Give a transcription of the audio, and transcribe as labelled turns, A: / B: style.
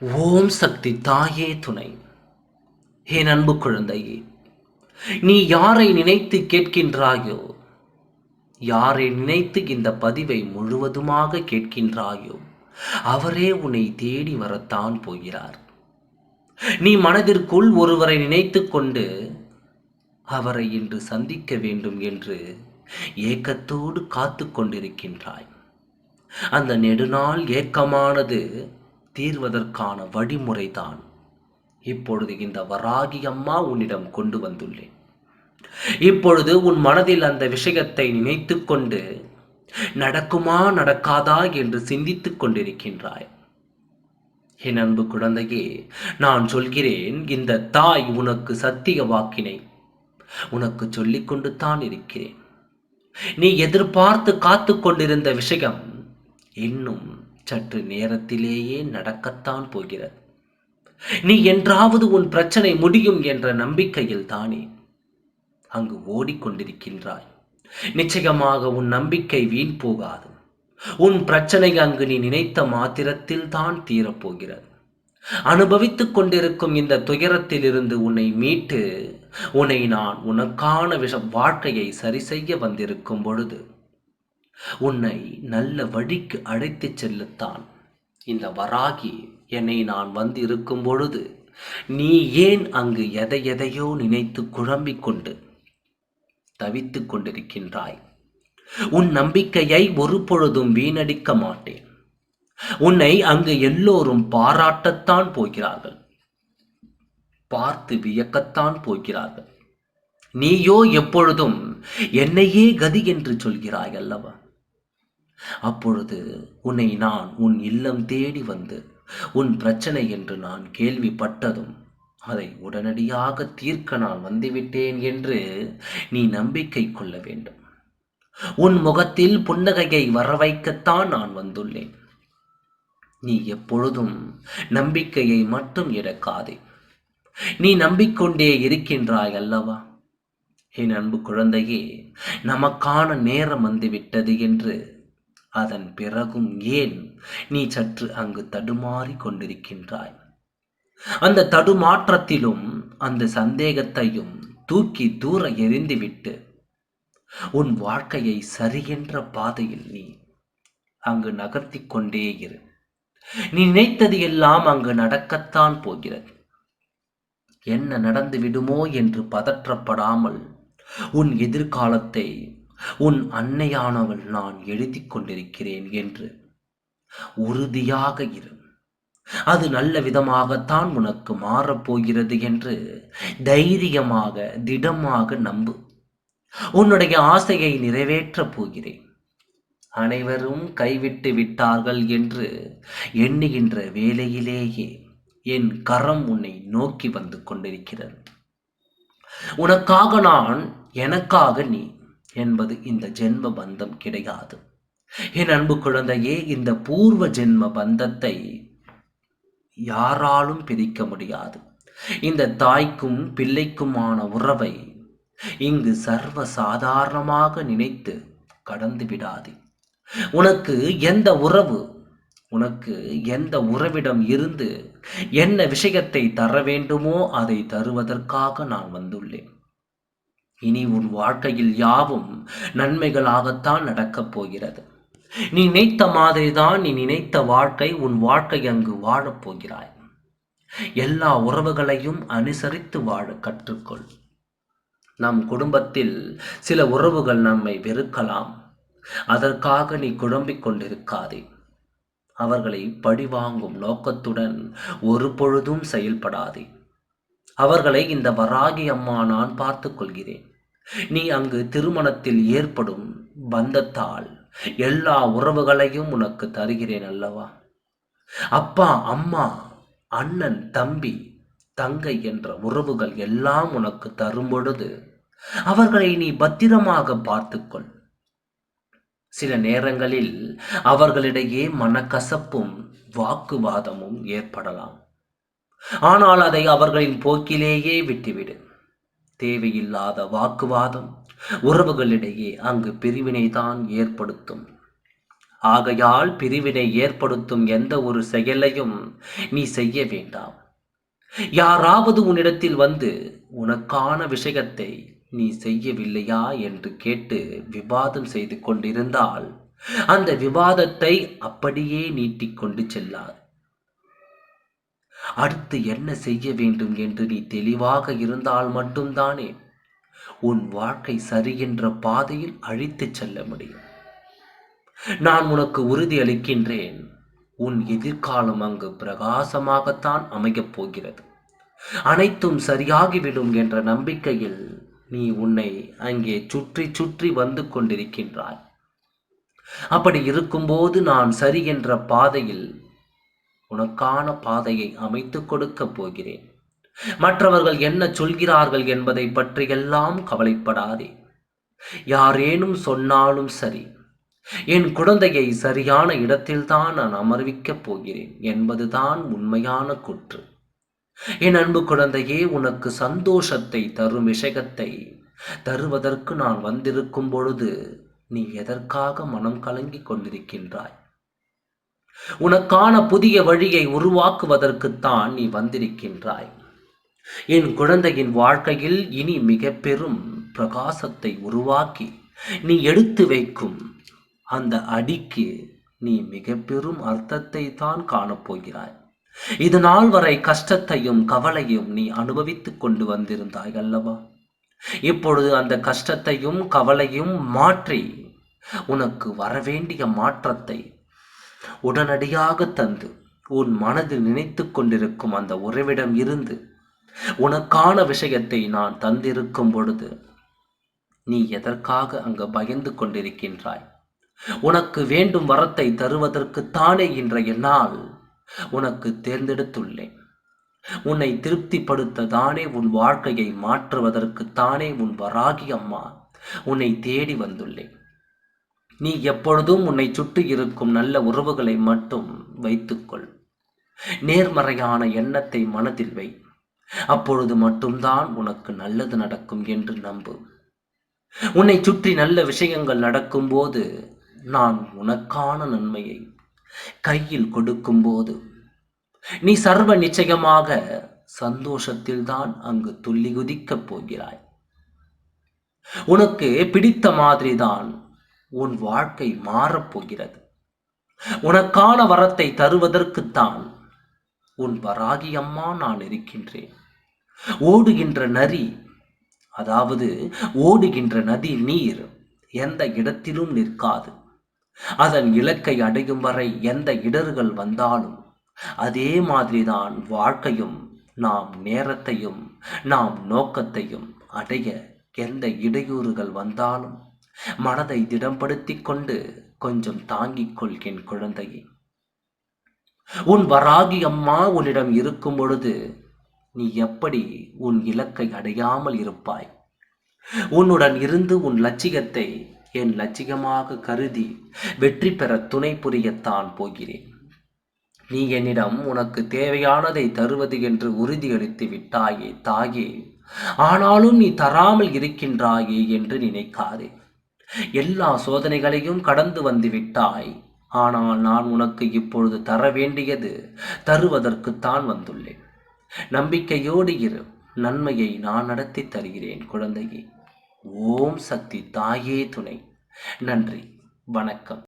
A: ஓம் சக்தி தாயே துணை. என் அன்பு குழந்தையே நீ யாரை நினைத்து கேட்கின்றாயோ யாரை நினைத்து இந்த பதிவை முழுவதுமாக கேட்கின்றாயோ அவரே உன்னை தேடி வரத்தான் போகிறார். நீ மனதிற்குள் ஒருவரை நினைத்து கொண்டு அவரை இன்று சந்திக்க வேண்டும் என்று ஏக்கத்தோடு காத்து கொண்டிருக்கின்றாய். அந்த நெடுநாள் ஏக்கமானது தீர்வதற்கான வழிமுறைதான் இப்பொழுது இந்த வராகி அம்மா உன்னிடம் கொண்டு வந்துள்ளேன். இப்பொழுது உன் மனதில் அந்த விஷயத்தை நினைத்து கொண்டு நடக்குமா நடக்காதா என்று சிந்தித்துக் கொண்டிருக்கின்றாய். என் அன்பு குழந்தையே நான் சொல்கிறேன் இந்த தாய் உனக்கு சத்திய வாக்கினை உனக்கு சொல்லிக் தான் இருக்கிறேன். நீ எதிர்பார்த்து காத்து கொண்டிருந்த விஷயம் இன்னும் சற்று நேரத்திலேயே நடக்கத்தான் போகிறது. நீ என்றாவது உன் பிரச்சனை முடியும் என்ற நம்பிக்கையில் தானே? அங்கு ஓடிக்கொண்டிருக்கின்றாய். நிச்சயமாக உன் நம்பிக்கை வீண் போகாது. உன் பிரச்சனை அங்கு நீ நினைத்த மாத்திரத்தில் தான் தீரப்போகிறது. அனுபவித்துக் கொண்டிருக்கும் இந்த துயரத்திலிருந்து உன்னை மீட்டு உன்னை நான் உனக்கான விஷ வாழ்க்கையை சரி செய்ய வந்திருக்கும் பொழுது உன்னை நல்ல வழிக்கு அழைத்து செல்லத்தான். இந்த வராகி என்னை நான் வந்து இருக்கும் பொழுது நீ ஏன் அங்கு எதை எதையோ நினைத்து குழம்பிக் கொண்டு தவித்துக் கொண்டிருக்கின்றாய்? உன் நம்பிக்கையை ஒரு பொழுதும் வீணடிக்க மாட்டேன். உன்னை அங்கு எல்லோரும் பாராட்டத்தான் போகிறார்கள். பார்த்து வியக்கத்தான் போகிறார்கள். நீயோ எப்பொழுதும் என்னையே கதி என்று சொல்கிறாய் அல்லவா? அப்பொழுது உன்னை நான் உன் இல்லம் தேடி வந்து உன் பிரச்சனை என்று நான் கேள்விப்பட்டதும் அதை உடனடியாக தீர்க்க நான் வந்துவிட்டேன் என்று நீ நம்பிக்கை கொள்ள வேண்டும். உன் முகத்தில் புன்னகையை வரவைக்கத்தான் நான் வந்துள்ளேன். நீ எப்பொழுதும் நம்பிக்கையை மட்டும் இழக்காதே. நீ நம்பிக்கொண்டே இருக்கின்றாய் அல்லவா? என் அன்பு குழந்தையே நமக்கான நேரம் வந்துவிட்டது என்று அதன் பிறகும் ஏன் நீ சற்று அங்கு தடுமாறி கொண்டிருக்கின்றாய்? அந்த தடுமாற்றத்திலும் அந்த சந்தேகத்தையும் தூக்கி தூர எரிந்துவிட்டு உன் வாழ்க்கையை சரியென்ற பாதையில் நீ அங்கு நகர்த்தி கொண்டே இரு. நீ நினைத்தது எல்லாம் அங்கு நடக்கத்தான் போகிறது. என்ன நடந்து விடுமோ என்று பதற்றப்படாமல் உன் எதிர்காலத்தை உன் அன்னையானவள் நான் எழுதி கொண்டிருக்கிறேன் என்று. உறுதியாக இரு. அது நல்ல விதமாகத்தான் உனக்கு மாறப்போகிறது என்று தைரியமாக திடமாக நம்பு. உன்னுடைய ஆசையை நிறைவேற்றப் போகிறேன். அனைவரும் கைவிட்டு விட்டார்கள் என்று எண்ணுகின்ற வேலையிலேயே என் கரம் உன்னை நோக்கி வந்து கொண்டிருக்கிறது. உனக்காக நான் எனக்காக நீ என்பது இந்த ஜென்ம பந்தம் கிடையாது. என் அன்பு குழந்தையே இந்த பூர்வ ஜென்ம பந்தத்தை யாராலும் பிரிக்க முடியாது. இந்த தாய்க்கும் பிள்ளைக்குமான உறவை இங்கு சர்வ சாதாரணமாக நினைத்து கடந்து விடாது. உனக்கு எந்த உறவு உனக்கு எந்த உறவிடம் இருந்து என்ன விஷயத்தை தர வேண்டுமோ அதை தருவதற்காக நான் வந்துள்ளேன். இனி உன் வாழ்க்கையில் யாவும் நன்மைகளாகத்தான் நடக்கப் போகிறது. நீ நினைத்த மாதிரிதான் நீ நினைத்த வாழ்க்கை உன் வாழ்க்கை அங்கு வாழப் போகிறாய். எல்லா உறவுகளையும் அனுசரித்து வாழ கற்றுக்கொள். நம் குடும்பத்தில் சில உறவுகள் நம்மை வெறுக்கலாம். அதற்காக நீ குழம்பிக் கொண்டிருக்காதே. அவர்களை பழிவாங்கும் நோக்கத்துடன் ஒரு பொழுதும் செயல்படாதே. அவர்களை இந்த வராகி அம்மா நான் பார்த்து கொள்கிறேன். நீ அங்கு திருமணத்தில் ஏற்படும் பந்தத்தால் எல்லா உறவுகளையும் உனக்கு தருகிறேன் அல்லவா? அப்பா அம்மா அண்ணன் தம்பி தங்கை என்ற உறவுகள் எல்லாம் உனக்கு தரும் பொழுது அவர்களை நீ பத்திரமாக பார்த்துக்கொள். சில நேரங்களில் அவர்களிடையே மனக்கசப்பும் வாக்குவாதமும் ஏற்படலாம். ஆனால் அதை அவர்களின் போக்கிலேயே விட்டுவிடு. தேவையில்லாத வாக்குவாதம் உறவுகளிடையே அங்கு பிரிவினை தான் ஏற்படுத்தும். ஆகையால் பிரிவினை ஏற்படுத்தும் எந்த ஒரு செயலையும் நீ செய்ய வேண்டாம். யாராவது உன்னிடத்தில் வந்து உனக்கான விஷயத்தை நீ செய்யவில்லையா என்று கேட்டு விவாதம் செய்து கொண்டிருந்தால் அந்த விவாதத்தை அப்படியே நீட்டிக்கொண்டு செல்லாது. அடுத்து என்ன செய்ய வேண்டும் என்று நீ தெளிவாக இருந்தால் மட்டும்தானே? உன் வாழ்க்கை சரி என்ற பாதையில் அழித்துச் செல்ல முடியும். நான் உனக்கு உறுதி அளிக்கின்றேன். உன் எதிர்காலம் அங்கு பிரகாசமாகத்தான் அமையப் போகிறது. அனைத்தும் சரியாகிவிடும் என்ற நம்பிக்கையில் நீ உன்னை அங்கே சுற்றி சுற்றி வந்து கொண்டிருக்கின்றாய். அப்படி இருக்கும்போது நான் சரி என்ற பாதையில் உனக்கான பாதையை அமைத்துக் கொடுக்கப் போகிறேன். மற்றவர்கள் என்ன சொல்கிறார்கள் என்பதை பற்றியெல்லாம் கவலைப்படாதே. யாரேனும் சொன்னாலும் சரி என் குழந்தையை சரியான இடத்தில்தான் நான் அமர்விக்கப் போகிறேன் என்பதுதான் உண்மையான குற்று. என் அன்பு குழந்தையே உனக்கு சந்தோஷத்தை தரும் விஷயத்தை தருவதற்கு நான் வந்திருக்கும் பொழுது நீ எதற்காக மனம் கலங்கி கொண்டிருக்கின்றாய்? உனக்கான புதிய வழியை உருவாக்குவதற்குத்தான் நீ வந்திருக்கின்றாய். என் குழந்தையின் வாழ்க்கையில் இனி மிக பெரும் பிரகாசத்தை உருவாக்கி நீ எடுத்து வைக்கும் அந்த அடிக்கு நீ மிக பெரும் அர்த்தத்தை தான் காணப்போகிறாய். இது நாள் வரை கஷ்டத்தையும் கவலையும் நீ அனுபவித்துக் கொண்டு வந்திருந்தாய் அல்லவா? இப்பொழுது அந்த கஷ்டத்தையும் கவலையும் மாற்றி உனக்கு வரவேண்டிய மாற்றத்தை உடனடியாக தந்து உன் மனதில் நினைத்து கொண்டிருக்கும் அந்த உறவிடம் இருந்து உனக்கான விஷயத்தை நான் தந்திருக்கும் பொழுது நீ எதற்காக அங்கு பயந்து கொண்டிருக்கின்றாய்? உனக்கு வேண்டும் வரத்தை தருவதற்குத்தானே இன்றைய நாள். உனக்கு தேர்ந்தெடுத்துள்ளேன். உன்னை திருப்திப்படுத்த தானே உன் வாழ்க்கையை மாற்றுவதற்குத்தானே உன் வராகி அம்மா. உன்னை தேடி வந்துள்ளேன். நீ எப்பொழுதும் உன்னை சுற்றி இருக்கும் நல்ல உறவுகளை மட்டும் வைத்துக்கொள். நேர்மறையான எண்ணத்தை மனதில் வை. அப்பொழுது மட்டும்தான் உனக்கு நல்லது நடக்கும் என்று நம்பு. உன்னை சுற்றி நல்ல விஷயங்கள் நடக்கும்போது நான் உனக்கான நன்மையை கையில் கொடுக்கும்போது நீ சர்வ நிச்சயமாக சந்தோஷத்தில்தான் அங்கு துள்ளி குதிக்கப் போகிறாய். உனக்கு பிடித்த மாதிரிதான் உன் வாழ்க்கை மாறப்போகிறது உனக்கான வரத்தை தருவதற்குத்தான் உன் வராகி அம்மா நான் இருக்கின்றேன். ஓடுகின்ற நரி அதாவது ஓடுகின்ற நதி நீர் எந்த இடத்திலும் நிற்காது. அதன் இலக்கை அடையும் வரை எந்த இடர்கள் வந்தாலும் அதே மாதிரிதான் வாழ்க்கையும் நாம் நேரத்தையும் நாம் நோக்கத்தையும் அடைய எந்த இடையூறுகள் வந்தாலும் மனதை திடப்படுத்தி கொண்டு கொஞ்சம் தாங்கிக் கொள்கின் குழந்தையை. உன் வராகி அம்மா உன்னிடம் இருக்கும் பொழுது நீ எப்படி உன் இலக்கை அடையாமல் இருப்பாய்? உன்னுடன் இருந்து உன் லட்சியத்தை என் லட்சியமாக கருதி வெற்றி பெற துணை புரியத்தான் போகிறேன். நீ என்னிடம் உனக்கு தேவையானதை தருவது என்று உறுதியளித்து விட்டாயே தாயே. ஆனாலும் நீ தராமல் இருக்கின்றாயே என்று நினைக்காதே. எல்லா சோதனைகளையும் கடந்து வந்து விட்டாய் ஆனால் நான் உனக்கு இப்பொழுது தர வேண்டியது தருவதற்குத்தான் வந்துள்ளேன். நம்பிக்கையோடு இரு நன்மையை நான் நடத்தி தருகிறேன் குழந்தையே. ஓம் சக்தி தாயே துணை. நன்றி வணக்கம்.